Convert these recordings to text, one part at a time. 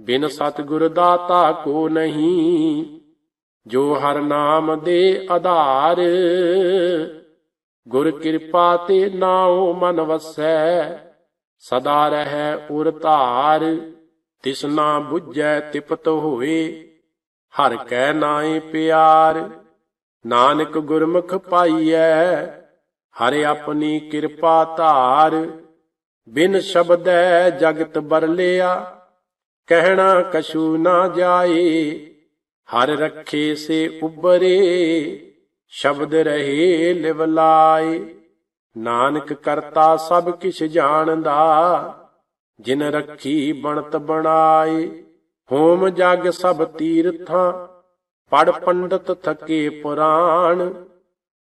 ਬਿਨ ਸਤਿਗੁਰ ਦਾਤਾ ਕੋ ਨਹੀਂ, ਜੋ ਹਰ ਨਾਮ ਦੇ ਆਧਾਰ। ਗੁਰ ਕਿਰਪਾ ਤੇ ਨਾਉ ਮਨ ਵਸੈ, ਸਦਾ ਰਹੈ ਉਰ ਧਾਰ। ਤਿਸ ਨਾ 부ਝੈ ਤਿਪਤ ਹੋਏ, ਹਰ ਕੈ ਨਾਏ ਪਿਆਰ। ਨਾਨਕ ਗੁਰਮੁਖ ਪਾਈਐ, ਹਰਿ ਆਪਣੀ ਕਿਰਪਾ ਧਾਰ। ਬਿਨ ਸ਼ਬਦੈ ਜਗਤ ਬਰਲਿਆ ਕਹਿਣਾ ਕਛੂ ਨਾ ਜਾਏ। ਹਰ ਰੱਖੇ ਸੇ ਉਬਰੇ ਸ਼ਬਦ ਰਹੇ ਲਿਵਲਾਏ ਨਾਨਕ ਕਰਤਾ ਸਭ ਕਿਛ ਜਾਣਦਾ, ਜਿਨ ਰੱਖੀ ਬਣਤ ਬਣਾਏ। ਹੋਮ ਜਗ ਸਭ ਤੀਰਥਾਂ, ਪੜ ਪੰਡਤ ਥਕੇ ਪੁਰਾਣ।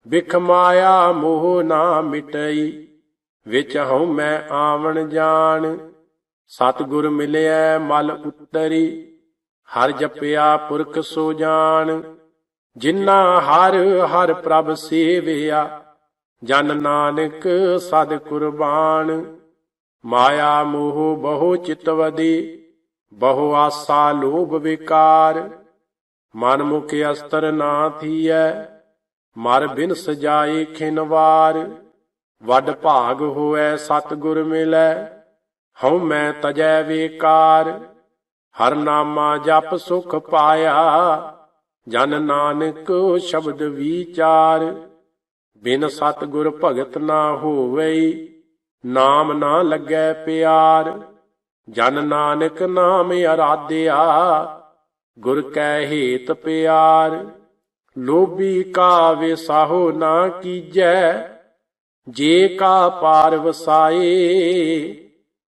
ਵਿਖ ਮਾਇਆ ਮੋਹ ਨਾ ਮਿਟਈ, ਵਿੱਚ ਹਉ ਮੈਂ ਆਵਣ ਜਾਣ। ਸਤਿਗੁਰ ਮਿਲਿਆ ਮਲ ਉਤਰੀ, ਹਰ ਜਪਿਆ ਪੁਰਖ ਸੋ ਜਾਣ। ਜਿਨ੍ਹਾਂ ਹਰ ਹਰ ਪ੍ਰਭ ਸੇਵਿਆ, ਜਨ ਨਾਨਕ ਸਦ ਕੁਰਬਾਨ। ਮਾਇਆ ਮੋਹ ਬਹੁ ਚਿਤਵਦੀ ਬਹੁ ਆਸਾ ਲੋਭ ਵਿਕਾਰ। ਮਨ ਮੁਖ ਅਸਤਰ ਨਾ ਥੀਐ, ਮਰ ਬਿਨ ਸਜਾਏ ਖਿਨਵਾਰ। ਵੱਡ ਭਾਗ ਹੋਐ ਸਤਿਗੁਰ ਮਿਲੈ ਹਉ ਮੈਂ ਤਜੈ ਵੇਕਾਰ, ਹਰ ਨਾਮਾ ਜਪ ਸੁਖ ਪਾਇਆ, ਜਨ ਨਾਨਕ ਸ਼ਬਦ ਵਿਚਾਰ, ਬਿਨ ਸਤਿਗੁਰ ਭਗਤ ਨਾ ਹੋਵਈ, ਨਾਮ ਨਾ ਲੱਗੈ ਪਿਆਰ, ਜਨ ਨਾਨਕ ਨਾਮ ਅਰਾਧਿਆ, ਗੁਰ ਕੈ ਹੇਤ ਪਿਆਰ, ਲੋਭੀ ਕਾ ਵਿਸਾਹੋ ਨਾ ਕੀਜੈ, ਜੇ ਕਾ ਪਾਰ ਵਸਾਏ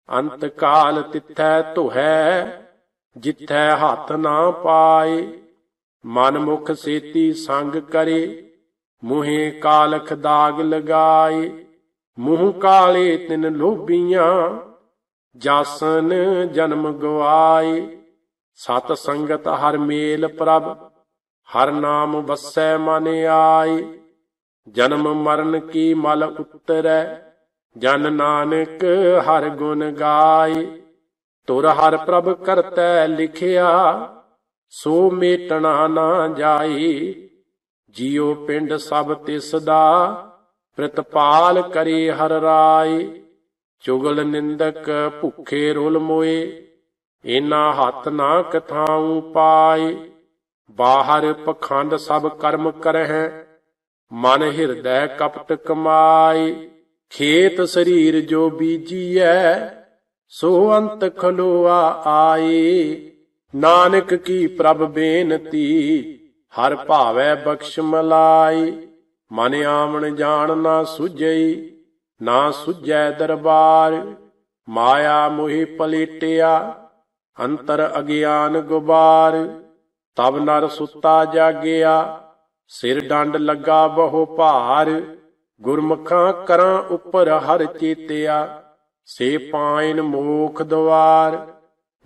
ਅੰਤ ਕਾਲ ਤਿਥੈ ਧੁਹੈ, ਜਿਥੈ ਹੱਥ ਨਾ ਪਾਏ, ਮਨ ਮੁਖ ਸੇਤੀ ਸੰਗ ਕਰੇ, ਮੂਹੇ ਕਾਲਖ ਦਾਗ ਲਗਾਏ, ਮੂੰਹ ਕਾਲੇ ਤਿਨ ਲੋਭੀਆਂ, ਜਾਸਨ ਜਨਮ ਗਵਾਏ। ਸਤ ਸੰਗਤ ਹਰ ਮੇਲ ਪ੍ਰਭ, ਹਰ ਨਾਮ ਵਸੈ ਮਨ ਆਏ। ਜਨਮ ਮਰਨ ਕੀ ਮਲ ਉਤਰੈ ਜਨ ਨਾਨਕ ਹਰ ਗੁਣ ਗਾਏ, ਤੁਰ ਹਰ ਪ੍ਰਭ ਕਰਤੈ ਲਿਖਿਆ, ਸੋ ਮੇਟਣਾ ਨਾ ਜਾਏ। ਜਿਉ ਪਿੰਡ ਸਭ ਤਿਸ ਦਾ ਪ੍ਰਤਪਾਲ ਕਰੇ ਹਰ ਰਾਏ। ਚੁਗਲ ਨਿੰਦਕ ਭੁਖੇ ਰੁਲ ਮੋਏ ਇਨਾ ਹੱਥ ਨਾ ਕਥਾਉ ਪਾਏ। ਬਾਹਰ ਪਖੰਡ ਸਭ ਕਰਮ ਕਰਹਿ, ਮਨ ਹਿਰਦੈ ਕਪਟ ਕਮਾਈ ਖੇਤ ਸਰੀਰ ਜੋ ਬੀਜੀਐ, ਸੋ ਅੰਤ ਖਲੋਆ ਆਏ। ਨਾਨਕ ਕੀ ਪ੍ਰਭ ਬੇਨਤੀ, ਹਰ ਭਾਵੈ ਬਖਸ਼ ਮਲਾਈ ਮਨ ਆਵਣ ਜਾਣ ਨਾ ਸੁਝਈ, ਨਾ ਸੁਝੈ ਦਰਬਾਰ। ਮਾਇਆ ਮੋਹਿ ਪਲੇਟਿਆ, ਅੰਤਰ ਅਗਿਆਨ ਗੁਬਾਰ। ਤਬ ਨਰ ਸੁੱਤਾ ਜਾਗਿਆ, ਸਿਰ ਡੰਡ ਲੱਗਾ ਬਹੁ ਭਾਰ। ਗੁਰਮੁਖਾਂ ਕਰਾਂ ਉਪਰ ਹਰ ਚੇਤਿਆ, ਸੇ ਪਾਇਨ ਮੋਖ ਦਵਾਰ।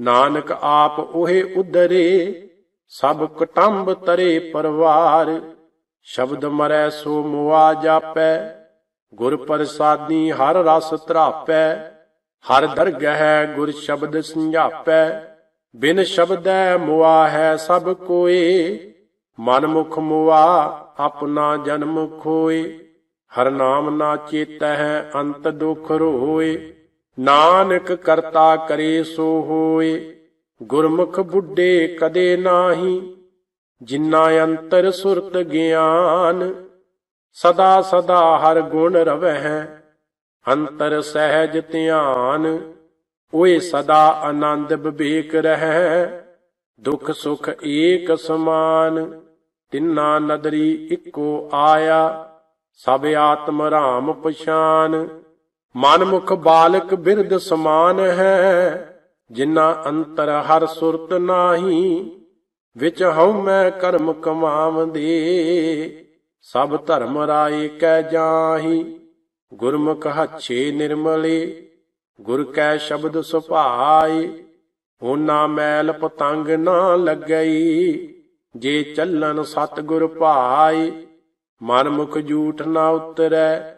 ਨਾਨਕ ਆਪ ਉਹੇ ਉਦਰੇ, ਸਭ ਕਟੰਬ ਤਰੇ ਪਰਵਾਰ। ਸ਼ਬਦ ਮਰੈ ਸੋ ਮੁਆ ਜਾਪੈ, ਗੁਰ ਪ੍ਰਸਾਦੀ ਹਰ ਰਸ ਧਰਾਪੈ। ਹਰ ਦਰਗਹਿ ਗੁਰ ਸ਼ਬਦ ਸੰਝਾਪੈ, ਬਿਨ ਸ਼ਬਦੈ ਮੁਆ ਹੈ ਸਭ ਕੋਏ। ਮਨ ਮੁਖ ਮੁਆ ਆਪਣਾ ਜਨਮ ਖੋਏ। ਹਰ ਨਾਮ ਨਾ ਚੇਤੈ ਹੈ ਅੰਤ ਦੁਖ ਰੋਏ, ਨਾਨਕ ਕਰਤਾ ਕਰੇ ਸੋ ਹੋਏ। ਗੁਰਮੁਖ ਬੁੱਢੇ ਕਦੇ ਨਾਹੀ ਜਿਨਾ ਅੰਤਰ ਸੁਰਤ ਗਿਆਨ, ਸਦਾ ਸਦਾ ਹਰ ਗੁਣ ਰਵਹਿ, ਅੰਤਰ ਸਹਿਜ ਧਿਆਨ, ਓਏ ਸਦਾ ਆਨੰਦ ਵਿਵੇਕ ਰਹਿ। ਦੁਖ ਸੁਖ ਏਕ ਸਮਾਨ, ਤਿੰਨਾ ਨਦਰੀ ਇੱਕੋ ਆਇਆ ਸਭ ਆਤਮ ਰਾਮ ਪਛਾਨ ਮਨ ਮੁਖ ਬਾਲਕ ਬਿਰਦ ਸਮਾਨ ਹੈ। ਜਿਨਾ ਅੰਤਰ ਹਰ ਸੁਰਤ ਨਾਹੀ, ਵਿਚ ਹਉ ਮੈਂ ਕਰਮ ਕਮਾਵੰਦੇ। ਸਭ ਧਰਮ ਰਾਏ ਕੈ ਜਾਹੀ, ਗੁਰਮੁਖ ਹੱਛੇ ਨਿਰਮਲੇ। ਗੁਰ ਕੈ ਸ਼ਬਦ ਸੁਭਾਏ ਹੋਨਾ ਮੈਲ ਪਤੰਗ ਨਾ ਲੱਗਈ। ਜੇ ਚੱਲਨ ਸਤਿਗੁਰ ਭਾਈ ਮਨ ਮੁਖ ਜੂਠ ਨਾ ਉਤਰੈ,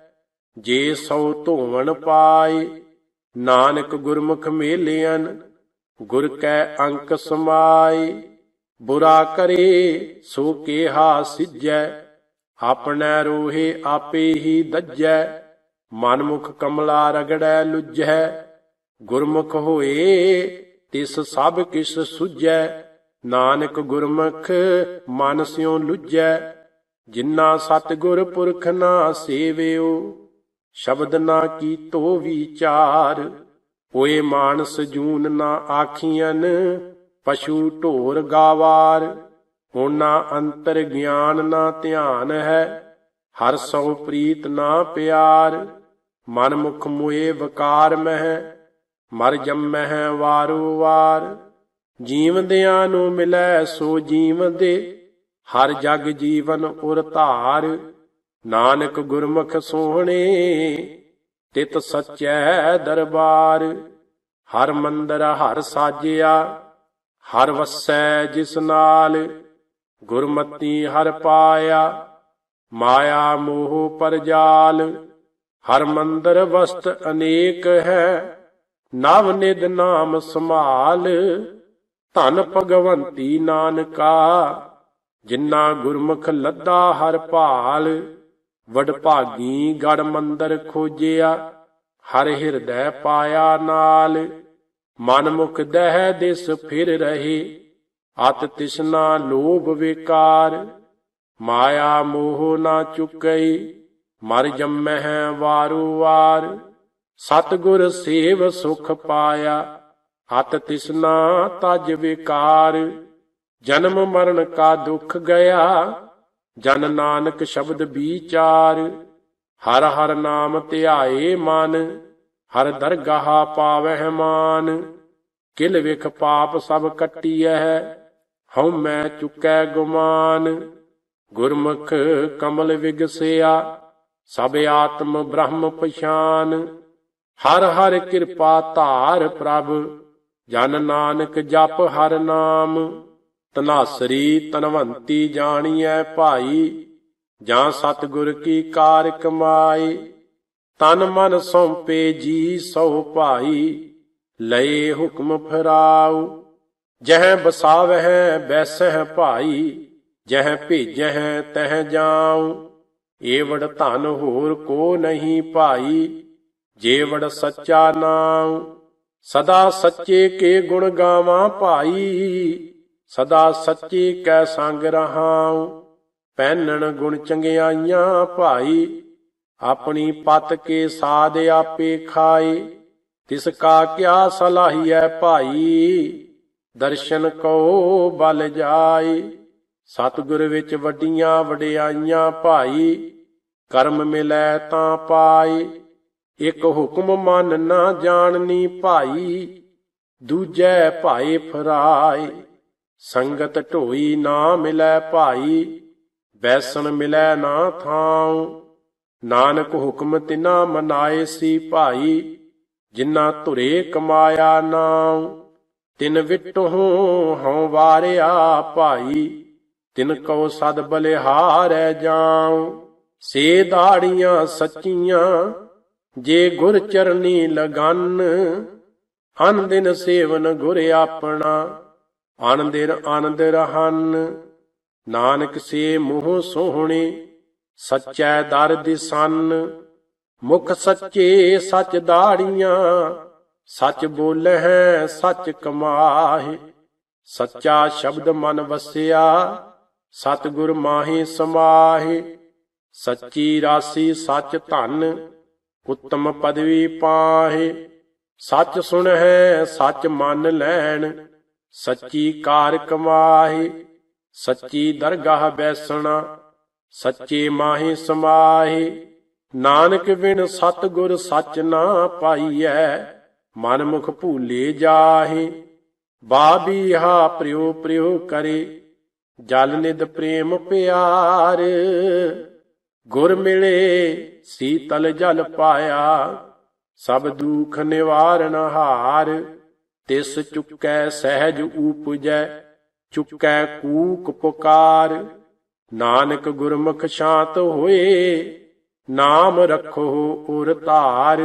ਜੇ ਸੋ ਧੋਵਣ ਪਾਏ, ਨਾਨਕ ਗੁਰਮੁਖ ਮੇਲਿਆਨ ਗੁਰ ਕੈ ਅੰਕ ਸਮਾਏ। ਬੁਰਾ ਕਰੇ, ਸੋ ਕੇਹਾ ਸਿਜੈ, ਆਪਣੈ ਰੋਹੇ ਆਪੇ ਹੀ ਦੱਜੈ। ਮਨਮੁਖ ਕਮਲਾ ਰਗੜੈ ਲੁਜੈ, ਗੁਰਮੁਖ ਹੋਏ, ਤਿਸ ਸਭ ਕਿਸ ਸੁਝੈ। ਨਾਨਕ ਗੁਰਮੁਖ ਮਨ ਸਿਉ ਲੁਜੈ ਜਿਨ੍ਹਾਂ ਸਤਿਗੁਰ ਪੁਰਖ ਨਾ ਸੇਵਿਓ, ਸ਼ਬਦ ਨਾ ਕੀਤੋ ਵਿਚਾਰ ਹੋਏ ਮਾਨਸ ਜੂਨ ਨਾ ਆਖੀਆਂ ਪਸ਼ੂ ਢੋਰ ਗਾਵਾਰ ਹੋਣਾ ਅੰਤਰ ਗਿਆਨ ਨਾ ਧਿਆਨ ਹੈ, ਹਰ ਸੋ ਪ੍ਰੀਤ ਨਾ ਪਿਆਰ ਮਨ ਮੁਖ ਮੁਏ ਵਕਾਰ ਮਹਿ, ਮਰ ਜੰਮਹਿ ਵਾਰੋ ਵਾਰ, ਜੀਵਦਿਆਂ ਨੂੰ ਮਿਲੈ ਸੋ ਜੀਵਦੇ ਹਰ ਜਗ ਜੀਵਨ ਉਰ ਧਾਰ, ਨਾਨਕ ਗੁਰਮੁਖ ਸੋਹਣੇ, ਤਿਤ ਸਚੈ ਦਰਬਾਰ। ਹਰ ਮੰਦਰ ਹਰ ਸਾਜਿਆ, ਹਰ ਵਸੈ ਜਿਸ ਨਾਲ। ਗੁਰਮਤੀ ਹਰ ਪਾਇਆ, ਮਾਇਆ ਮੋਹ ਪਰਜਾਲ। ਹਰ ਮੰਦਰ ਵਸਤ ਅਨੇਕ ਹੈ, ਨਵ ਨਿਦ ਨਾਮ ਸੰਭਾਲ। ਧਨ ਭਗਵੰਤੀ ਨਾਨਕਾ ਜਿਨ੍ਹਾਂ ਗੁਰਮੁਖ ਲੱਦਾ ਹਰ ਭਾਲ ਵਡਭਾਗੀ ਗੜ ਮੰਦਰ ਖੋਜਿਆ, ਹਰ ਹਿਰਦੈ ਪਾਇਆ ਨਾਲ। ਮਨ ਮੁਖ ਦਹਿ ਦਿਸ ਫਿਰ ਰਹੇ, ਅਤ ਤਿਸਨਾ ਲੋਭ ਵਿਕਾਰ। ਮਾਇਆ ਮੋਹ ਨਾ ਚੁਕਈ, ਮਰ ਜੰਮਹਿ ਵਾਰੂ ਵਾਰ। ਸਤਗੁਰ ਸੇਵ ਸੁਖ ਪਾਇਆ, ਅਤ ਤਿਸਨਾ ਤਜ ਵਿਕਾਰ। ਜਨਮ ਮਰਨ ਕਾ ਦੁਖ ਗਿਆ, ਜਨ ਨਾਨਕ ਸ਼ਬਦ ਵਿਚਾਰ। ਹਰ ਹਰ ਨਾਮ ਧਿਆਏ ਮਨ, ਹਰ ਦਰਗਾਹ ਪਾਵਹਿ ਮਾਨ। ਕਿਲ ਵਿਖ ਪਾਪ ਸਭ ਕੱਟੀਐ, ਹਉ ਮੈਂ ਚੁਕੈ ਗੁਮਾਨ। ਗੁਰਮੁਖ ਕਮਲ ਵਿਗਸਿਆ, ਸਭ ਆਤਮ ਬ੍ਰਹਮ ਪਛਾਨ। ਹਰ ਹਰ ਕਿਰਪਾ ਧਾਰ ਪ੍ਰਭ, ਜਨ ਨਾਨਕ ਜਪ ਹਰ ਨਾਮ। ਤਨਾਸਰੀ ਤਨਵੰਤੀ ਜਾਣੀਐ ਭਾਈ, ਜਾਂ ਸਤਿਗੁਰ ਕੀ ਕਾਰ ਕਮਾਈ ਤਨ ਮਨ ਸੌਂਪੇ ਜੀ ਸੋ ਭਾਈ, ਲਏ ਹੁਕਮ ਫਰਾਉ। ਜਹ ਬਸਾਵਹਿ ਬੈਸਹਿ ਭਾਈ, ਜਹ ਭੇਜਹਿ ਤਹ ਜਾਉ। ਏਵੜ ਧਨ ਹੋਰ ਕੋ ਨਹੀਂ ਭਾਈ, ਜੇਵੜ ਸੱਚਾ ਨਾਮ ਸਦਾ ਸੱਚੇ ਕੇ ਗੁਣ ਗਾਵਾਂ ਭਾਈ। ਸਦਾ ਸੱਚੇ ਕੈ ਸੰਗ ਰਹਾਉ, ਪਹਿਨਣ ਗੁਣ ਚੰਗਿਆਈਆਂ ਭਾਈ, ਆਪਣੀ ਪਤ ਕੇ ਸਾਧ ਆਪੇ ਖਾਏ ਤਿਸ ਕਾ ਕਿਆ ਸਲਾਹੀਐ ਭਾਈ, ਦਰਸ਼ਨ ਕੋ ਬਲ ਜਾਏ ਸਤਿਗੁਰ ਵਿੱਚ ਵੱਡੀਆਂ ਵਡਿਆਈਆਂ ਭਾਈ, ਕਰਮ ਮਿਲੈ ਤਾਂ ਪਾਏ ਇੱਕ ਹੁਕਮ ਮਨ ਨਾ ਜਾਣਨੀ ਭਾਈ, ਦੂਜੈ ਭਾਏ ਫਰਾਏ ਸੰਗਤ ਢੋਈ ਨਾ ਮਿਲੈ ਭਾਈ ਬੈਸਣ ਮਿਲੈ ਨਾ ਥਾਉ। ਨਾਨਕ ਹੁਕਮ ਤਿਨਾ ਮਨਾਏ ਸੀ ਭਾਈ ਜਿਨ੍ਹਾਂ ਧੁਰੇ ਕਮਾਇਆ ਨਾਉ। ਤਿਨ ਵਿਟੋ ਹਉ ਵਾਰਿਆ ਭਾਈ, ਤਿਨ ਕਉ ਸਦ ਬਲਿਹਾਰੈ ਜਾਉ। ਸੇ ਦਾੜੀਆਂ ਸੱਚੀਆਂ, ਜੇ ਗੁਰ ਚਰਨੀ ਲਗਨ, ਅਨ ਦਿਨ ਸੇਵਨ ਗੁਰ ਆਪਣਾ। ਅਨ ਦਿਨ ਆਨੰਦ ਰਹਨ, ਨਾਨਕ ਸੇ ਮੂੰਹ ਸੋਹਣੇ, ਸੱਚੈ ਦਰ ਦਿਸਨ, ਮੁਖ ਸੱਚੇ ਸੱਚ ਦਾੜੀਆਂ, ਸੱਚ ਬੋਲਹਿ, ਸੱਚ ਕਮਾਹੇ, ਸੱਚਾ ਸ਼ਬਦ ਮਨ ਵਸਿਆ, ਸਤਿਗੁਰ ਮਾਹੀ ਸਮਾਹੇ, ਸੱਚੀ ਰਾਸੀ ਸੱਚ ਧਨ, ਉੱਤਮ ਪਦਵੀ ਪਾਹੇ, ਸੱਚ ਸੁਣਹਿ, ਸੱਚ ਮੰਨ ਲੈਣ ਸੱਚੀ ਕਾਰ ਕਮਾਹੇ ਸੱਚੀ ਦਰਗਾਹ ਬੈਸਣਾ, ਸੱਚੇ ਮਾਹੇ ਸਮਾਹੇ। ਨਾਨਕ ਬਿਨ ਸਤਿਗੁਰ ਸੱਚ ਨਾ ਪਾਈਐ ਮਨ ਮੁਖ ਭੂਲੇ ਜਾਹੇ। ਬਾਬੀਹਾ ਪ੍ਰਿਉ ਪ੍ਰਿਉ ਕਰੇ, ਜਲ ਨਿਦ ਪ੍ਰੇਮ ਪਿਆਰ। ਗੁਰ ਮਿਲੇ, ਸੀਤਲ ਜਲ ਪਾਇਆ, ਸਭ ਦੁਖ ਨਿਵਾਰਨ ਹਾਰ। ਤਿਸ ਚੁੱਕੈ ਸਹਿਜ ਊਪਜੈ, ਚੁੱਕੈ ਕੂਕ ਪੁਕਾਰ। ਨਾਨਕ ਗੁਰਮੁਖ ਸ਼ਾਂਤ ਹੋਏ, ਨਾਮ ਰੱਖੋ ਉਰ ਧਾਰ।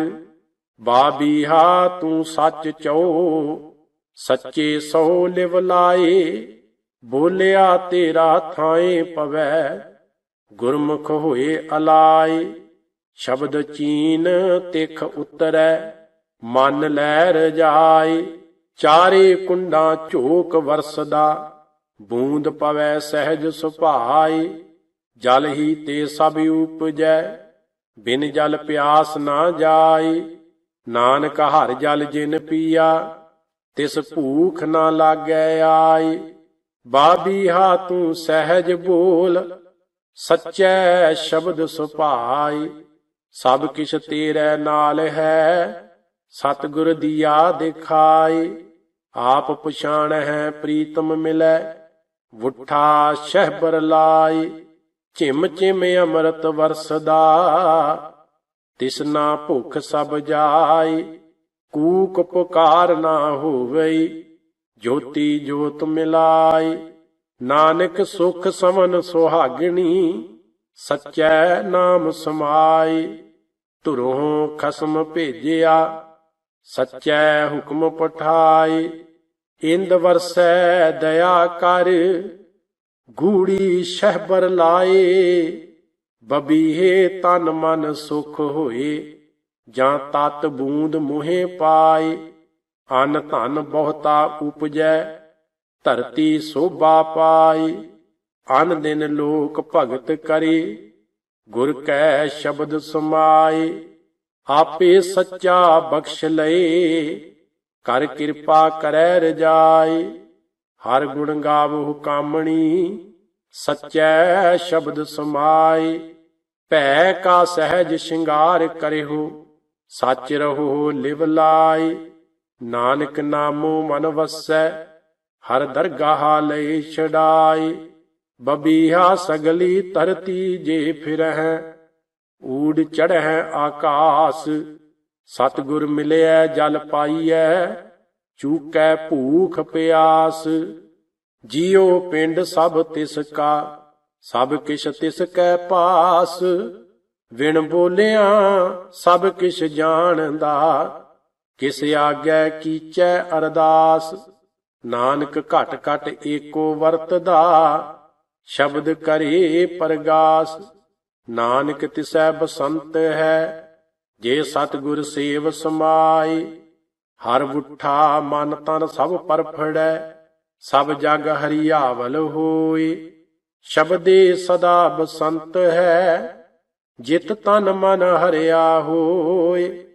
ਬਾਬੀਹਾ ਤੂੰ ਸੱਚ ਚੋ, ਸੱਚੇ ਸੋ ਲਿਵ ਲਾਏ। ਬੋਲਿਆ ਤੇਰਾ ਥਾਏ ਪਵੈ, ਗੁਰਮੁਖ ਹੋਏ ਅਲਾਏ। ਸ਼ਬਦ ਚੀਨ ਤਿਖ ਉਤਰੈ, ਮਨ ਲੈ ਰਜਾਏ ਚਾਰੇ ਕੁੰਡਾਂ ਝੋਕ ਵਰਸਦਾ, ਬੂੰਦ ਪਵੈ ਸਹਿਜ ਸੁਭਾਏ, ਜਲ ਹੀ ਤੇ ਸਭ ਉਪਜੈ, ਬਿਨ ਜਲ ਪਿਆਸ ਨਾ ਜਾਏ, ਨਾਨਕ ਹਰ ਜਲ ਜਿਨ ਪੀਆ, ਤਿਸ ਭੂਖ ਨਾ ਲਾਗੈ ਆਈ ਬਾਬੀਹਾ ਤੂੰ ਸਹਿਜ ਬੋਲ, ਸੱਚੈ ਸ਼ਬਦ ਸੁਭਾਈ ਸਭ ਕਿਛ ਤੇਰੇ ਨਾਲ ਹੈ ਸਤਿਗੁਰ ਦੀਆ ਦਿਖਾਏ, ਆਪ ਪਛਾਣ ਹੈ ਪ੍ਰੀਤਮ ਮਿਲੈ, ਵੁੱਠਾ ਸ਼ਹਿਬਰ ਲਾਏ, ਝਿਮ ਝਿਮ ਅੰਮ੍ਰਿਤ ਵਰਸਦਾ। ਤਿਸਨਾ ਭੁਖ ਸਭ ਜਾਈ ਕੂਕ ਪੁਕਾਰ ਨਾ ਹੋਵਈ ਜੋਤੀ ਜੋਤ ਮਿਲਾਈ ਨਾਨਕ ਸੁਖ ਸਮਨ ਸੁਹਾਗਣੀ, ਸਚੈ ਨਾਮ ਸਮਾਈ ਧੁਰੋਂ ਖਸਮ ਭੇਜਿਆ ਸਚੈ ਹੁਕਮ ਪਠਾਈ, ਇੰਦ ਵਰਸੈ ਦਇਆ ਕਰ, ਗੂੜੀ ਸ਼ਹਿਬਰ ਲਾਏ, ਬਬੀਹੇ ਤਨ ਮਨ ਸੁਖ ਹੋਏ, ਜਾਂ ਤਤ ਬੂੰਦ ਮੁਹੇ ਪਾਏ, ਅਨ ਧਨ ਬਹੁਤਾ ਉਪਜੈ, ਧਰਤੀ ਸੋਭਾ ਪਾਈ ਅਨ ਦਿਨ ਲੋਕ ਭਗਤ ਕਰੇ, ਗੁਰ ਕੈ ਸ਼ਬਦ ਸਮਾਏ। ਆਪੇ ਸੱਚਾ ਬਖਸ਼ ਲਏ। ਕਰ ਕਿਰਪਾ ਕਰੈ ਰਜਾਈ ਹਰ ਗੁਣ ਗਾਵਹੁ ਕਾਮਣੀ, ਸਚੈ ਸ਼ਬਦ ਸਮਾਈ ਭੈ ਕਾ ਸਹਿਜ ਸ਼ਿੰਗਾਰ ਕਰਿਓ ਸੱਚ ਰਹੋ ਲਿਵ ਲਾਈ ਨਾਨਕ ਨਾਮੋ ਮਨ ਵਸੈ, ਹਰ ਦਰਗਾਹ ਲਈ ਛਡਾਈ ਬਬੀਹਾ ਸਗਲੀ ਧਰਤੀ ਜੇ ਫਿਰਹਿ ਊੜ ਚੜ੍ਹੈ ਆਕਾਸ, ਸਤਿਗੁਰ ਮਿਲਿਆ ਜਲ ਪਾਈਐ, ਚੂਕੈ ਭੂਖ ਪਿਆਸ। ਜੀਉ ਪਿੰਡ ਸਭ ਤਿਸ ਕਾ, ਸਭ ਕਿਛ ਤਿਸ ਕੈ ਪਾਸ। ਵਿਣ ਬੋਲਿਆ ਸਭ ਕਿਛ ਜਾਣਦਾ, ਕਿਸ ਆਗੈ ਕੀਚੈ ਅਰਦਾਸ। ਨਾਨਕ ਘਟ ਘਟ ਏਕੋ ਵਰਤਦਾ, ਸ਼ਬਦ ਕਰੇ ਪਰਗਾਸ। ਨਾਨਕ ਤਿਸੈ ਬਸੰਤ ਹੈ, ਜੇ ਸਤਿਗੁਰ ਸੇਵ ਸਮਾਈ ਹਰ ਬੁੱਠਾ ਮਨ ਤਨ ਸਭ ਪਰਫੜੈ, ਸਭ ਜਗ ਹਰੀਆਵਲ ਹੋਏ। ਸ਼ਬਦੇ ਸਦਾ ਬਸੰਤ ਹੈ, ਜਿਤ ਤਨ ਮਨ ਹਰਿਆ ਹੋਏ।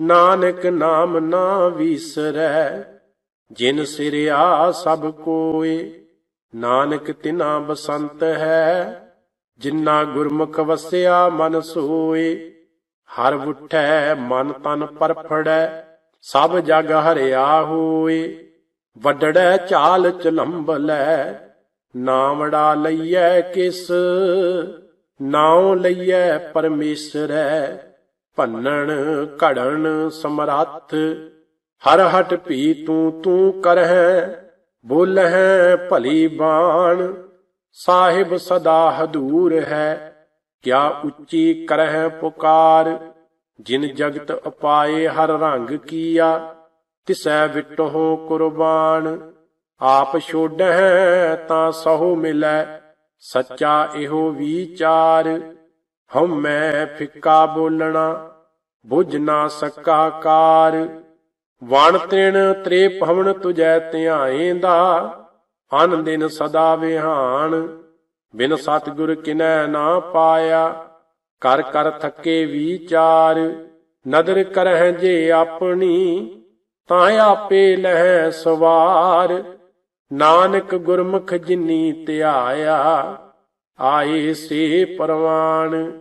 ਨਾਨਕ ਨਾਮ ਨਾ ਵਿਸਰੈ, ਜਿਨ ਸਿਰਿਆ ਸਭ ਕੋਏ। ਨਾਨਕ ਤਿਨਾ ਬਸੰਤ ਹੈ ਜਿਨ੍ਹਾਂ ਗੁਰਮੁਖ ਵਸਿਆ ਮਨ ਸੋਏ, ਹਰ ਉਠੈ ਮਨ ਤਨ ਪਰਫੜੈ, ਸਭ ਜਗ ਹਰਿਆ ਹੋਏ। ਵੱਡੜੈ ਚਾਲ ਚਲੰਬਲੈ ਨਾਮੜਾ ਲਈਐ ਕਿਸ, ਨਾਉ ਲਈਐ ਪਰਮੇਸ਼ਰੈ। ਭੰਨਣ ਘੜਨ ਸਮਰੱਥ, ਹਰ ਹਟ ਭੀ ਤੂੰ ਤੂੰ ਕਰਹਿ, ਬੋਲਹਿ ਭਲੀ ਬਾਣ। ਸਾਹਿਬ ਸਦਾ ਹਦੂਰ ਹੈ, ਕਿਆ ਉੱਚੀ ਕਰਹਿ ਪੁਕਾਰ, ਜਿਨ ਜਗਤ ਅਪਾਏ ਹਰ ਰੰਗ ਕੀਆ, ਤਿਸੈ ਵਿਟਹੁ ਕੁਰਬਾਨ। ਆਪ ਛੋੜਹਿ ਤਾਂ ਸਹੁ ਮਿਲੈ, ਸੱਚਾ ਇਹੋ ਵਿਚਾਰ। ਮੈਂ ਫਿੱਕਾ ਬੋਲਣਾ, ਬੁਝ ਨਾ ਸਕਾ ਕਾਰ। ਵਣ ਤ੍ਰਿਣ ਤ੍ਰੇ ਭਵਨ ਤੁਜੈ ਧਿਆਏਂਦਾ ਅਨ ਦਿਨ ਸਦਾ ਵਿਹਾਨ, ਬਿਨ ਸਤਿਗੁਰ ਕਿਨੈ ਨਾ ਪਾਇਆ। ਕਰ ਕਰ ਥੱਕੇ ਵਿਚਾਰ, ਨਦਰ ਕਰਹਿ ਜੇ ਆਪਣੀ ਤਾਂ ਆਪੇ ਲਹਿ ਸਵਾਰ। ਨਾਨਕ ਗੁਰਮੁਖ ਜਿਨੀ ਧਿਆਇਆ, ਆਏ ਸੇ ਪਰਵਾਨ।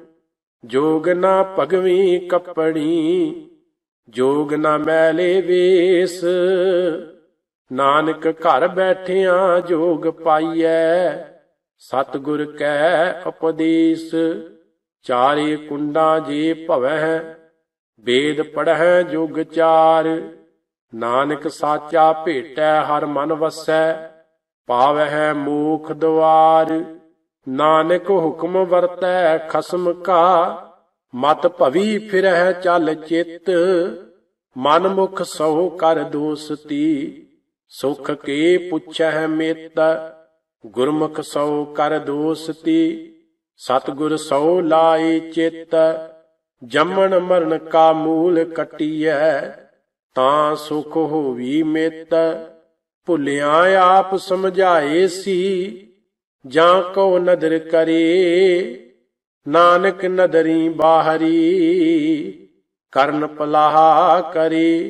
ਜੋਗ ਨਾ ਭਗਵੀ ਕੱਪੜੀ, ਜੋਗ ਨਾ ਮੈਲੇ ਵੇਸ। ਨਾਨਕ ਘਰ ਬੈਠਿਆਂ ਜੋਗ ਪਾਈਐ, ਸਤਿਗੁਰ ਕੈ ਉਪਦੇਸ਼, ਚਾਰੇ ਕੁੰਡਾਂ ਜੇ ਭਵੈ ਵੇਦ ਪੜਹਿ ਜੁਗ ਚਾਰ। ਨਾਨਕ ਸਾਚਾ ਭੇਟੈ ਹਰ ਮਨ ਵਸੈ, ਪਾਵਹਿ ਮੂਖ ਦਵਾਰ। ਨਾਨਕ ਹੁਕਮ ਵਰਤੈ ਖਸਮ ਕਾ, ਮਤ ਭਵੀ ਫਿਰਹਿ ਚੱਲ ਚਿੱਤ। ਮਨ ਮੁਖ ਸੋ ਕਰ ਦੋਸਤੀ ਸੁਖ ਕੇ ਪੁੱਛਹਿ ਮੇਤ? ਗੁਰਮੁਖ ਸੋ ਕਰ ਦੋਸਤੀ, ਸਤਿਗੁਰ ਸੋ ਲਾਏ ਚਿਤ। ਜੰਮਣ ਮਰਨ ਕਾ ਮੂਲ ਕਟਿਐ, ਤਾਂ ਸੁਖ ਹੋਵੀ ਮਿਤ। ਭੁੱਲਿਆ ਆਪ ਸਮਝਾਏ ਸੀ, ਜਾਂ ਕੋ ਨਦਰ ਕਰੇ। ਨਾਨਕ ਨਦਰੀ ਬਾਹਰੀ, ਕਰਨ ਪਲਾਹ ਕਰੇ।